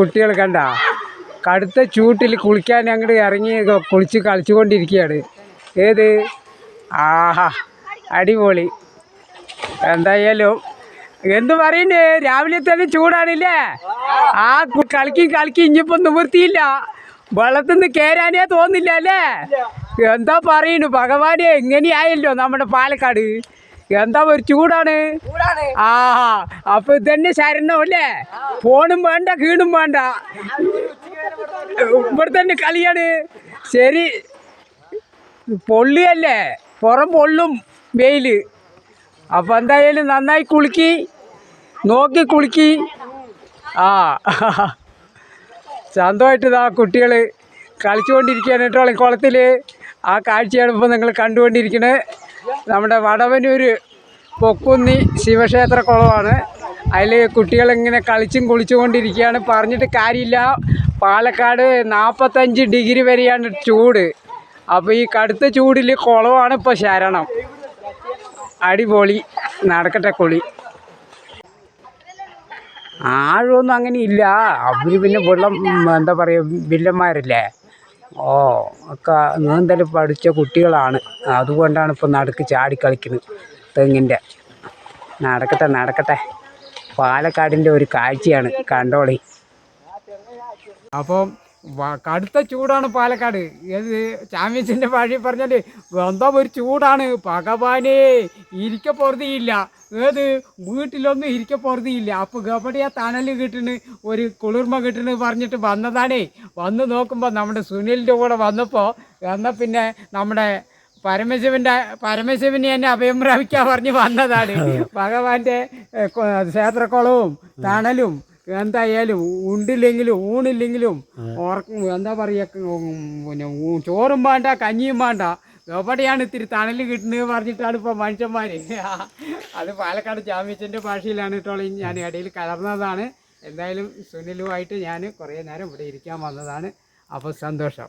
കുട്ടികൾ കണ്ട. കടുത്ത ചൂട്ടിൽ കുളിക്കാൻ അങ്ങോട്ട് ഇറങ്ങി കുളിച്ച് കളിച്ചുകൊണ്ടിരിക്കുകയാണ് ഏത്? ആഹാ അടിപൊളി. എന്തായാലും എന്തു പറയണ്ടേ രാവിലെ തന്നെ ചൂടാണില്ലേ? ആ കളിക്കും കളിക്കും ഇനിയിപ്പോ നിവൃത്തിയില്ല. വെള്ളത്തിൽ നിന്ന് കയറാനേ തോന്നില്ല അല്ലേ? എന്താ പറയുന്നു? ഭഗവാനെ എങ്ങനെയായല്ലോ നമ്മുടെ പാലക്കാട്? എന്താ ഒരു ചൂടാണ്? ആ അപ്പൊ ഇതന്നെ ശരണം അല്ലേ? ഫോണും വേണ്ട കീണും വേണ്ട. ഇവിടെ തന്നെ കളിയാണ്. ശരി. പൊള്ളിയല്ലേ? പുറം പൊള്ളും വെയിൽ. അപ്പം എന്തായാലും നന്നായി കുളിക്കി. നോക്കി കുളിക്കി. ആ. സ്വന്തമായിട്ട് ഇതാ കുട്ടികൾ കളിച്ചുകൊണ്ടിരിക്കുകയാണ് കേട്ടോ കുളത്തിൽ ആ കാഴ്ചയാണ് ഇപ്പോൾ നിങ്ങൾ കണ്ടുകൊണ്ടിരിക്കുന്നത് നമ്മുടെ വടവനൂർ പൊക്കുന്നി ശിവക്ഷേത്ര കുളമാണ്. അതിൽ കുട്ടികളിങ്ങനെ കളിച്ചും കുളിച്ചുകൊണ്ടിരിക്കുകയാണ്. പറഞ്ഞിട്ട് കാര്യമില്ല. പാലക്കാട് നാൽപ്പത്തഞ്ച് ഡിഗ്രി വരെയാണ് ചൂട്. അപ്പോൾ ഈ കടുത്ത ചൂടിൽ കുളമാണ് ഇപ്പോൾ ശരണം. അടിപൊളി. നടക്കട്ടെ കുളി. ആഴമൊന്നും അങ്ങനെ ഇല്ല അവർ പിന്നെ വെള്ളം എന്താ പറയുക വില്ലന്മാരല്ലേ? ഓ ഒക്കെ നീന്തൽ പഠിച്ച കുട്ടികളാണ്. അതുകൊണ്ടാണ് ഇപ്പോൾ നടുക്ക് ചാടി കളിക്കുന്നത് തെങ്ങിന്റെ. നടക്കട്ടെ നടക്കട്ടെ. പാലക്കാടിന്റെ ഒരു കാഴ്ചയാണ് കണ്ടോളി. അപ്പം കടുത്ത ചൂടാണ് പാലക്കാട്. ഏത് ചാമ്പ്യൻസിന്റെ വഴി പറഞ്ഞാൽ എന്താ ഒരു ചൂടാണ്. പകവാനേ ഇരിക്ക പൊറുതിയില്ല. ഏത്? വീട്ടിലൊന്നും ഇരിക്ക പൊറുതിയില്ല. അപ്പോൾ ഗവടിയ തണൽ കിട്ടുന്നു ഒരു കുളിർമ കിട്ടുന്നു പറഞ്ഞിട്ട് വന്നതാണേ. വന്ന് നോക്കുമ്പോൾ നമ്മുടെ സുനിലിന്റെ കൂടെ വന്നപ്പോൾ എന്നാൽ പിന്നെ നമ്മുടെ പരമശിവന്റെ പരമശിവനെ എന്നെ അഭയം പ്രാപിക്കാൻ പറഞ്ഞ് വന്നതാണ്. ഭഗവാന്റെ ക്ഷേത്രക്കുളവും തണലും എന്തായാലും ഉണ്ടില്ലെങ്കിലും ഊണില്ലെങ്കിലും ഓർക്കും എന്താ പറയുക പിന്നെ ചോറും വേണ്ട കഞ്ഞിയും വേണ്ട. എവിടെയാണ് ഇത്തിരി തണൽ കിട്ടുന്നത് പറഞ്ഞിട്ടാണ് ഇപ്പോൾ മനുഷ്യന്മാർ അത് പാലക്കാട് ജാമ്യത്തിന്റെ ഭാഷയിലാണ് കേട്ടോ ഞാൻ ഇടയിൽ കലർന്നതാണ്. എന്തായാലും സുനിലുമായിട്ട് ഞാൻ കുറേ നേരം ഇവിടെ ഇരിക്കാൻ വന്നതാണ്. അപ്പോൾ സന്തോഷം.